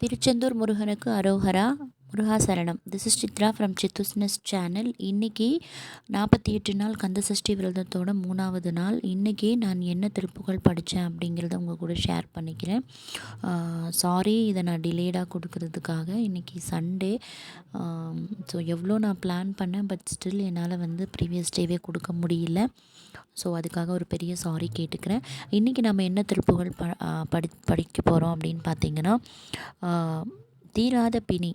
திருச்செந்தூர் முருகனுக்கு அரோஹரா முருகா சரணம் திஸ் இஸ் சித்ரா ஃப்ரம் சித்துஸ்னஸ் சேனல் இன்றைக்கி நாற்பத்தி எட்டு நாள் கந்த சஷ்டி விரதத்தோட மூணாவது நாள். இன்றைக்கி நான் என்ன திருப்புகள் படித்தேன் அப்படிங்கிறத உங்கள் கூட ஷேர் பண்ணிக்கிறேன். சாரி இதை நான் டிலேடாக கொடுக்கறதுக்காக. இன்றைக்கி சண்டே ஸோ எவ்வளோ நான் பிளான் பண்ணேன் பட் ஸ்டில் என்னால் வந்து ப்ரீவியஸ் டேவே கொடுக்க முடியல. ஸோ அதுக்காக ஒரு பெரிய சாரி கேட்டுக்கிறேன். இன்றைக்கி நம்ம என்ன திருப்புகள் ப படி படிக்க போகிறோம் அப்படின்னு பார்த்தீங்கன்னா தீராத பிணி.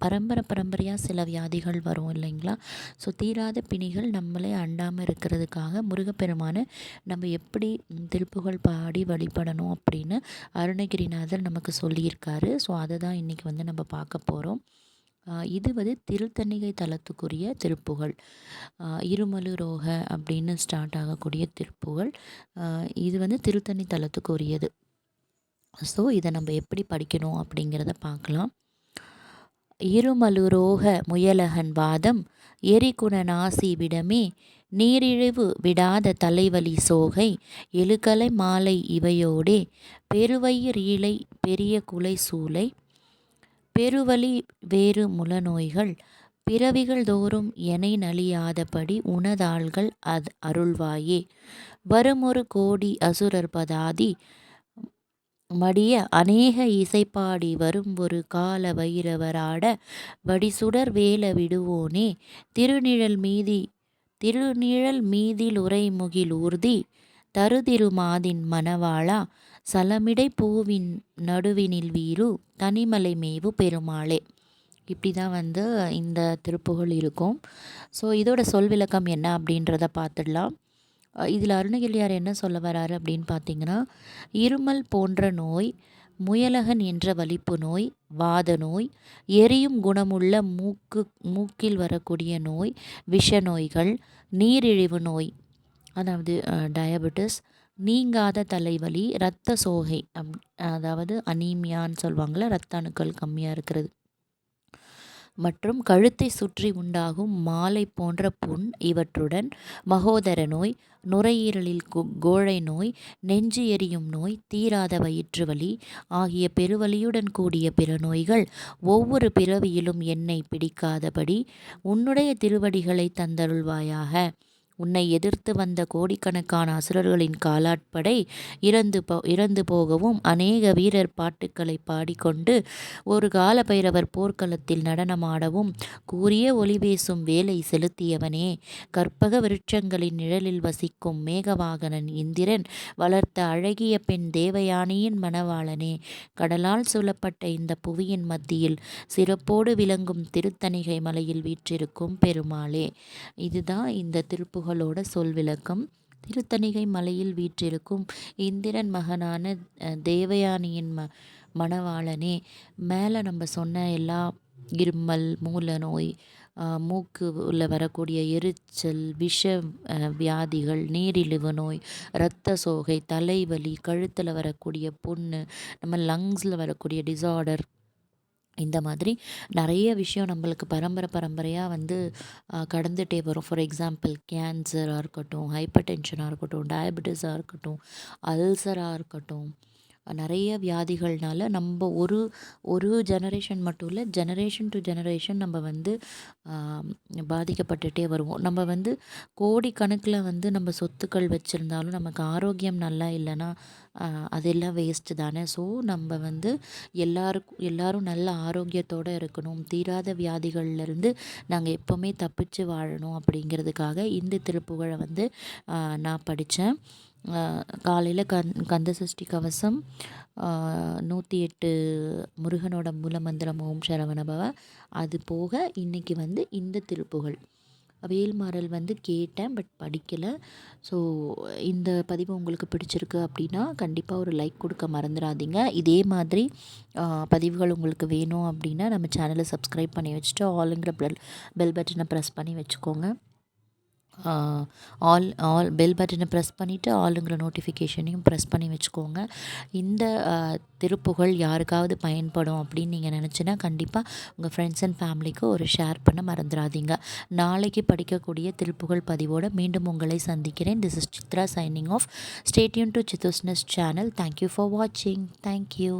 பரம்பரை பரம்பரையாக சில வியாதிகள் வரும் இல்லைங்களா? ஸோ தீராத பிணிகள் நம்மளே அண்டாமல் இருக்கிறதுக்காக முருகப்பெருமானை நம்ம எப்படி திருப்புகள் பாடி வழிபடணும் அப்படின்னு அருணகிரிநாதர் நமக்கு சொல்லியிருக்காரு. ஸோ அதை தான் இன்றைக்கி வந்து நம்ம பார்க்க போகிறோம் இது வந்து திருத்தணிகை தலத்துக்குரிய திருப்புகள். இருமலு ரோக அப்படின்னு ஸ்டார்ட் ஆகக்கூடிய திருப்புகள். இது வந்து திருத்தணி தலத்துக்குரியது. ஸோ இதை நம்ம எப்படி படிக்கணும் அப்படிங்கிறத பார்க்கலாம். இருமலுரோக முயலகன் வாதம் எரிகுண நாசி விடமே நீரிழிவு விடாத தலைவலி சோகை எழுகலை மாலை இவையோடே பெருவயிர் ஈழை பெரிய குலை சூளை பெருவலி வேறு முலநோய்கள் பிறவிகள் தோறும் எனை நலியாதபடி உனதாள்கள் அது அருள்வாயே. வருமொரு கோடி அசுரர் பதாதி மடிய அநேக இசைப்பாடி வரும் ஒரு கால வைரவராட வடிசுடர் வேல விடுவோனே. திருநிழல் மீதி திருநிழல் மீதில் உரைமுகில் ஊர்தி தருதிருமாதின் மணவாளா சலமிடை பூவின் நடுவினில் வீரு தனிமலை மேவு பெருமாளே. இப்படி தான் வந்து இந்த திருப்புகள் இருக்கும். ஸோ இதோட சொல் விளக்கம் என்ன அப்படின்றத பார்த்துடலாம். இதில் அருணகிரியார் என்ன சொல்ல வராரு அப்படின்னு பார்த்தீங்கன்னா இருமல் போன்ற நோய் முயலகன் என்ற வலிப்பு நோய் வாத நோய் எரியும் குணமுள்ள மூக்கு மூக்கில் வரக்கூடிய நோய் விஷ நோய்கள் நீரிழிவு நோய் அதாவது டயபெட்டிஸ் நீங்காத தலைவலி இரத்த சோகை அப் அதாவது அனீமியான்னு சொல்லுவாங்கள்ல ரத்த அணுக்கள் கம்மியாக இருக்கிறது. மற்றும் கழுத்தை சுற்றி உண்டாகும் மாலை போன்ற புண் இவற்றுடன் மகோதர நோய் நுரையீரலில் கோழை நோய் நெஞ்சு எரியும் நோய் தீராத வயிற்று வலி ஆகிய பெருவலியுடன் கூடிய பிற நோய்கள் ஒவ்வொரு பிறவியிலும் என்னை பிடிக்காதபடி உன்னுடைய திருவடிகளை தந்தருள்வாயாக. உன்னை எதிர்த்து வந்த கோடிக்கணக்கான அசுரர்களின் காலாட்படை இறந்து போ இறந்து போகவும் அநேக வீரர் பாட்டுக்களை பாடிக்கொண்டு ஒரு கால பைரவர் போர்க்களத்தில் நடனமாடவும் கூறிய ஒளி பேசும் வேலை செலுத்தியவனே. கற்பக விருட்சங்களின் நிழலில் வசிக்கும் மேகவாகனன் இந்திரன் வளர்த்த அழகிய பெண் தேவயானியின் மணவாளனே. கடலால் சூழப்பட்ட இந்த புவியின் மத்தியில் சிறப்போடு விளங்கும் திருத்தணிகை மலையில் வீற்றிருக்கும் பெருமாளே. இதுதான் இந்த திருப்பு புகழோட சொல் விளக்கம். திருத்தணிகை மலையில் வீற்றிருக்கும் இந்திரன் மகனான தேவயானியின் ம மணவாளனே மேலே நம்ம சொன்ன எல்லா இருமல் மூல நோய் மூக்கு உள்ள வரக்கூடிய எரிச்சல் விஷ வியாதிகள் நீரிழிவு நோய் இரத்த சோகை தலைவலி கழுத்தில் வரக்கூடிய புண்ணு நம்ம லங்ஸில் வரக்கூடிய டிசார்டர் இந்த மாதிரி நிறைய விஷயம் நம்மளுக்கு பரம்பரை பரம்பரையாக வந்து கடந்துகிட்டே வரும். ஃபார் எக்ஸாம்பிள் கேன்சராக இருக்கட்டும் ஹைப்பர் டென்ஷனாக இருக்கட்டும் டயபெட்டிஸாக இருக்கட்டும் அல்சராக இருக்கட்டும். நிறைய வியாதிகள்னால நம்ம ஒரு ஒரு ஜெனரேஷன் மட்டும் இல்லை ஜெனரேஷன் டு ஜெனரேஷன் நம்ம வந்து பாதிக்கப்பட்டுகிட்டே வருவோம். நம்ம வந்து கோடிக்கணக்கில் வந்து நம்ம சொத்துக்கள் வச்சுருந்தாலும் நமக்கு ஆரோக்கியம் நல்லா இல்லைன்னா அதெல்லாம் வேஸ்ட்டு தானே. ஸோ நம்ம வந்து எல்லாருக்கும் எல்லோரும் நல்ல ஆரோக்கியத்தோடு இருக்கணும். தீராத வியாதிகள்லேருந்து நாங்கள் எப்போவுமே தப்பிச்சு வாழணும் அப்படிங்கிறதுக்காக இந்த திருப்புகழை வந்து நான் படித்தேன் காலையில் கந் கந்த சஷ்டி கவசம் நூற்றி எட்டு முருகனோட மூலமந்திரம் ஓம் சரவணபவ அது போக இன்றைக்கி வந்து இந்த திருப்புகள். வேல்மாறல் வந்து கேட்டேன் பட் படிக்கலை. ஸோ இந்த பதிவு உங்களுக்கு பிடிச்சிருக்கு அப்படின்னா கண்டிப்பாக ஒரு லைக் கொடுக்க மறந்துடாதீங்க. இதே மாதிரி பதிவுகள் உங்களுக்கு வேணும் அப்படின்னா நம்ம சேனலை சப்ஸ்கிரைப் பண்ணி வச்சுட்டு ஆளுங்கிற பெல் பெல் பட்டனை ப்ரெஸ் பண்ணி வச்சுக்கோங்க. ஆல் ஆல் பெல் பட்டனை ப்ரெஸ் பண்ணிவிட்டு ஆளுங்கிற நோட்டிஃபிகேஷனையும் ப்ரெஸ் பண்ணி வச்சுக்கோங்க. இந்த திருப்புகழ் யாருக்காவது பயன்படும் அப்படின்னு நீங்கள் நினச்சின்னா கண்டிப்பாக உங்கள் ஃப்ரெண்ட்ஸ் அண்ட் ஃபேமிலிக்கு ஒரு ஷேர் பண்ண மறந்துடாதீங்க நாளைக்கு படிக்கக்கூடிய திருப்புகழ் பதிவோடு மீண்டும் உங்களை சந்திக்கிறேன். This is Chitra signing off stay tuned to சித்தோஸ்னஸ் channel thank you for வாட்சிங் தேங்க்யூ